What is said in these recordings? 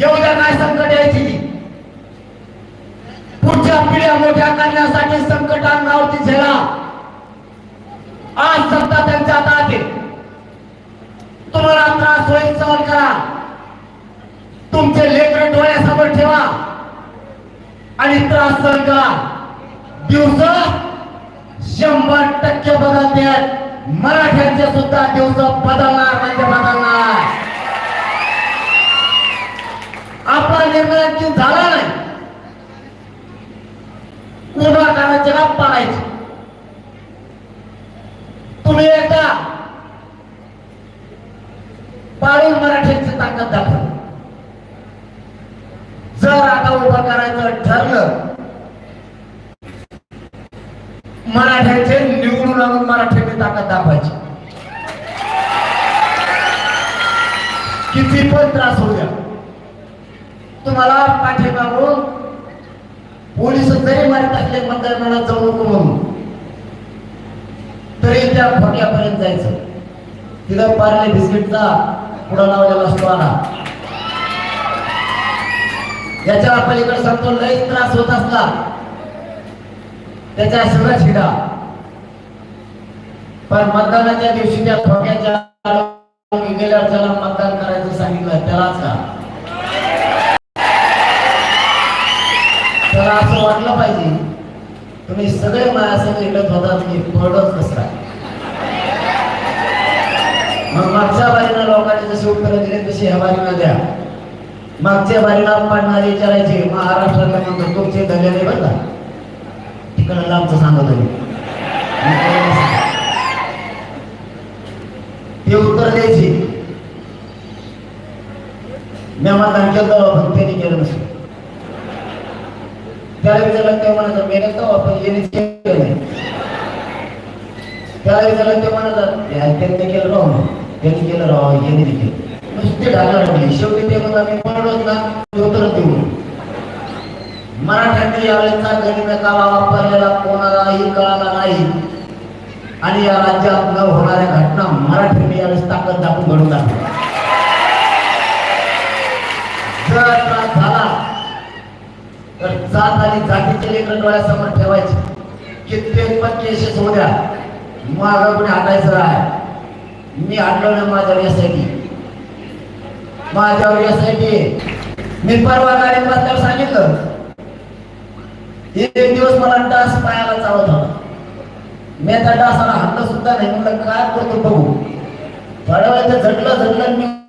एवढ्या नाही काय संकट यायची. पुढच्या पिढ्या मोठ्या करण्यासाठी संकट अंगावरती झेला. आज सत्ता त्यांच्या हातात तुम्हाला त्रास होईल सहन करा. तुमचे लेकर डोळ्यासमोर ठेवा. आणि त्रास सहन करा. दिवस शंभर टक्के बदलते. मराठ्यांचे सुद्धा दिवस बदलणार म्हणजे बदलणार. आपला निर्णय आणखी झाला नाही. कोणा करायचे का पाडायचे. तुम्ही एकदा पाळीव मराठ्यांची ताकद दाखव. जर आता उभं करायचं ठरलं मराठ्यांचे निवडून आणून मराठ्यांनी ताकद दाखवायची. किती पण त्रास तुम्हाला द्या म्हणून पोलीस जरी मारत टाकले मतदानाला जाऊ नको म्हणून तरी त्या फोट्यापर्यंत जायचं. तिथं पार्ले बिस्किटचा पुढा लावलेला असतो आला. याच्या पलीकडे सांगतो लय त्रास होत असला. त्याच्या सगळं छिडा पण मतदानाच्या दिवशी त्या थोड्याच्या गेल्यावर त्याला मतदान करायचं सांगितलं त्यालाच का? त्याला असं वाटलं पाहिजे. तुम्ही सगळे माझ्यासंग इकडे होता तुम्ही पडत कसरा मग मागच्या बारीनं लोकांनी जशी उत्तरं दिली तशी ह्या बारीनं द्या. मागच्या बारीला पाडणारे विचारायचे महाराष्ट्राला म्हणतो तुमचे धले नाही बघा तिकडं लांबचं सांगत. होते ते उत्तर द्यायचे. मी आम्हाला केलं पण केलं नसतं. त्याला विचारलं ते म्हणत मेहनत तो आपण येणेच केलं त्याला विचारलं ते म्हणत त्यांनी केलं राव त्यांनी केलं राव येणे केलं. नुसते ढाला लागले शेवटी ते म्हणतात मी पडलोच ना ते उत्तर देऊ मराठ्यांनी यावेळेचा गणित कावा वापरलेला कोणालाही कळाला नाही. आणि या राज्यात न होणाऱ्या घटना मराठ्यांनी यावेळेस ताकद दाखवून घडून दाखवल्या जर त्रास झाला तर जात आणि जातीचे लेकर डोळ्यासमोर ठेवायचे. कित्येक पण केसेस होऊ द्या. मागं कोणी हटायचं आहे. मी हटलो ना माझ्यावर यासाठी माझ्यावर यासाठी मी परवा गाडी बसल्यावर सांगितलं. एक दिवस मला डास पायाला चालत होता. मी त्या डासाला हात सुद्धा नाही. म्हणलं काय करतो बघू? थोड्या वेळ झटलं झटलं मी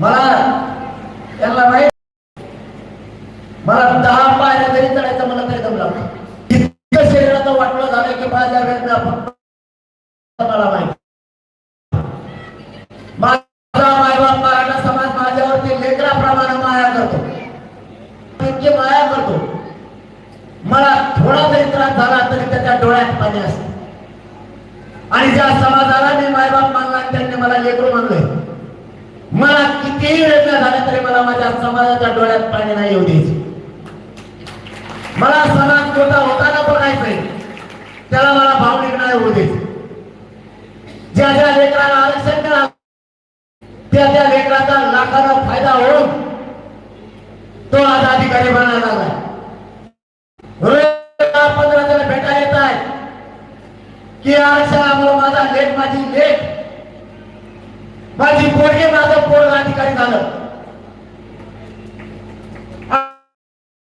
मला त्यांना माहीत मला दहा पायऱ्या जरी चढायचं मला तरी जमला नाही. इतकं शरीराचं वाटलं झालं की माझ्या वेळेला फक्त मला माहीत. माझा मायबाप मराठा समाज माझ्यावरती लेकराप्रमाणे माया करतो. इतकी माया करतो. मला थोडा जरी त्रास झाला तरी त्याच्या डोळ्यात पाणी असते. आणि ज्या समाजाला मी मायबाप मानला आणि त्यांनी मला लेकरू मानलंय. मला किती वेळ झाला तरी मला माझ्या समाजाच्या डोळ्यात पाणी नाही येऊ द्यायचे. मला समाज मोठा होताना बघायचंय त्याला मला भावनिक नाही होऊ द्यायचे. ज्या ज्या लेकराला आरक्षण करा त्या त्या लेकराचा लाखाला फायदा होऊन तो आज अधिकारी बनायला लागलाय पंधरा जण भेटायला येत आहे की आरक्षणामुळे माझा लेट माझी लेट माझी पोरगे माझं पोरग अधिकारी झालं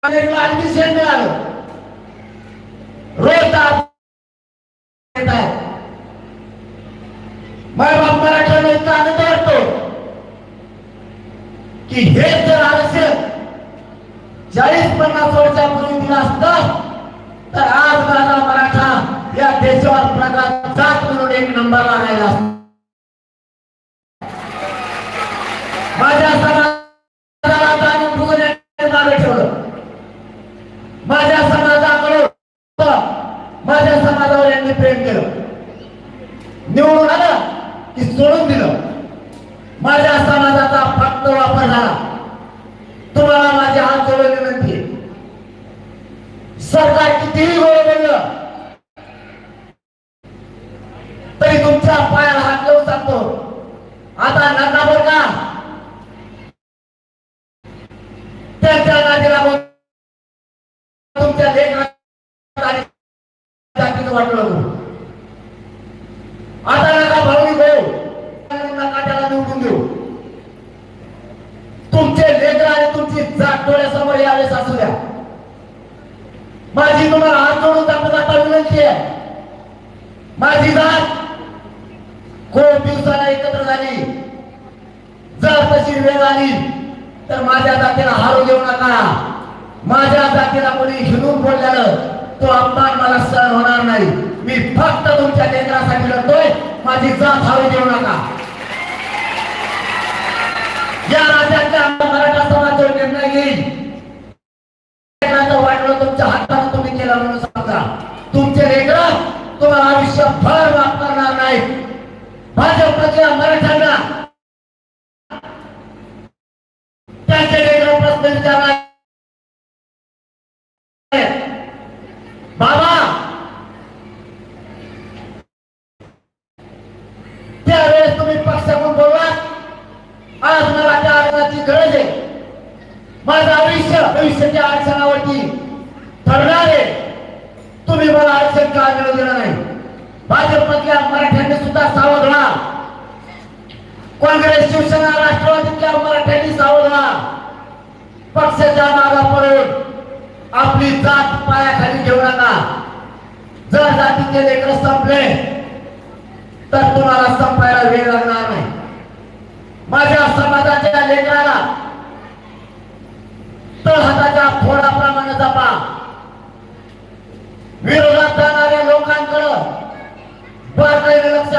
ऍडमिशन मिळालं. रोज बाप मराठ्याला इतका आनंद वाटतो की हे जर आरक्षण चाळीस पन्नास वर्षापूर्वी दिलं असतं, तर आज माझा मराठा या देशावर प्रकार जात म्हणून एक नंबरला राहिला असता. माझ्या समाजाला जाणून बुजून यांनी मागे ठेवलं माझ्या समाजाकडे माझ्या समाजावर यांनी प्रेम केलं निवडून आलं की सोडून दिलं माझ्या समाजाचा फक्त वापर झाला तुम्हाला माझी हात जोडून विनंती आहे सरकार कितीही गोळ बोललं तरी तुमच्या पायाला हात लावून सांगतो आता नका बर का त्याच्या नादीला तुमच्या लेकरांना वाटलं आता नका भावनी भाऊ नका निवडून देऊ. तुमचे लेकर आणि तुमची जात डोळ्यासमोर यावेळेस असू द्या. माझी तुम्हाला हात जोडून दाखवत आता विनंती आहे माझी जात खूप दिवसाला एकत्र झाली? जर तशी वेळ आली तर माझ्या जातीला हारू देऊ नका. माझ्या जातीला कोणी हिंदून बोलल्यानं तो अपमान मला सहन होणार नाही. मी फक्त तुमच्या लेकरासाठी लढतोय माझी जात हारू देऊ नका. या राज्यातल्या आमचा मराठा समाज जो निर्णय घेईल. वाटलं तुमच्या हाताने तुम्ही केलं म्हणून समजा. तुमचे लेकर तुम्हाला आयुष्य माफ वापरणार नाही. भाजपच्या मराठ्यांना त्यांचे लेकर प्रश्न विचारणार आहेत. बाबा त्यावेळेस तुम्ही पक्षाकडून बोलवा आज मला त्या आरक्षणाची गरज आहे माझं आयुष्य भविष्याच्या आरक्षणावरती ठरणार आहे तुम्ही मला आरक्षण का मिळू दिलं नाही भाजपमधल्या मराठ्यांनी सुद्धा सावध व्हा. काँग्रेस शिवसेना राष्ट्रवादीतल्या मराठ्यांनी सावध व्हा. पक्षाच्या मागा पडून आपली जात पायाखाली घेऊ नका. जर जातीचे लेकर संपले तर तुम्हाला संपायला वेळ लागणार नाही. माझ्या समाजाच्या लेकराला तळहाताच्या फोडाप्रमाणे जपा. विरोध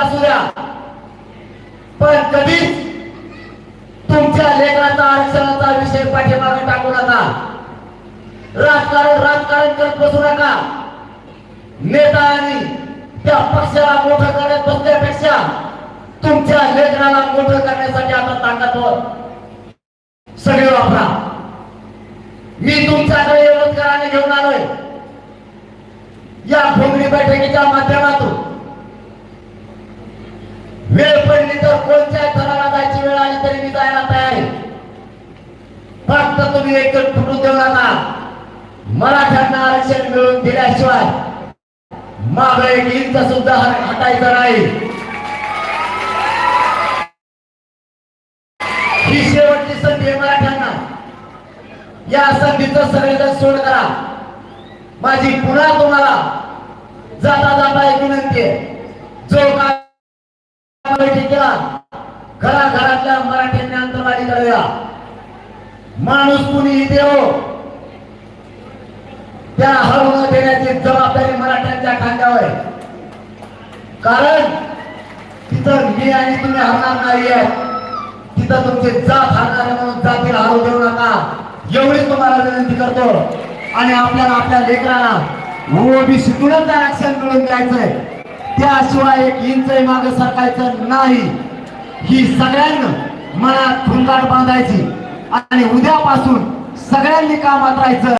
असू द्या पण कधीच तुमच्या लेखनाचा आरक्षणाचा विषय पाठीमागे टाकू नका. राजकारण राजकारण करत बसू नका. नेता आणि त्या पक्षाला मोठं करण्यात बसण्यापेक्षा तुमच्या लेखनाला मोठं करण्यासाठी आता ताकद सगळे वापरा. मी तुमच्याकडे रोजगाराने घेऊन आलोय. या भोंगडी बैठकीच्या माध्यमातून वेळ पडली तर कोणत्या थराला जायची वेळ आली तरी मी जायला तयार आहे. फक्त तुम्ही एक फुटून देऊ नका. मराठ्यांना आरक्षण मिळवून दिल्याशिवाय माग एक इंच सुद्धा हटायचं नाही. ही शेवटची संधी मराठ्यांना. या संधीचं सगळेजण सोड करा. माझी पुन्हा तुम्हाला जाता जाता एक विनंती आहे. जो काय बैठकीला घराघरातल्या मराठ्यांनी अंतरवाडी करूया माणूस कुणीही देव? त्या हरवून देण्याची जबाबदारी मराठ्यांच्या खांद्यावर कारण तिथं मी आणि तुम्ही हरणार नाहीये तिथं तुमचे जात हरणार म्हणून जातीला हरवू देऊ नका. एवढी तुम्हाला विनंती करतो. आणि आपल्याला आपल्या लेकराला ओबीसीतूनच आरक्षण मिळून द्यायचंय. त्याशिवाय एक इंच माग सरकायचं नाही. ही सगळ्यांना मनात खुंगाट बांधायची. आणि उद्यापासून सगळ्यांनी कामात राहायचं.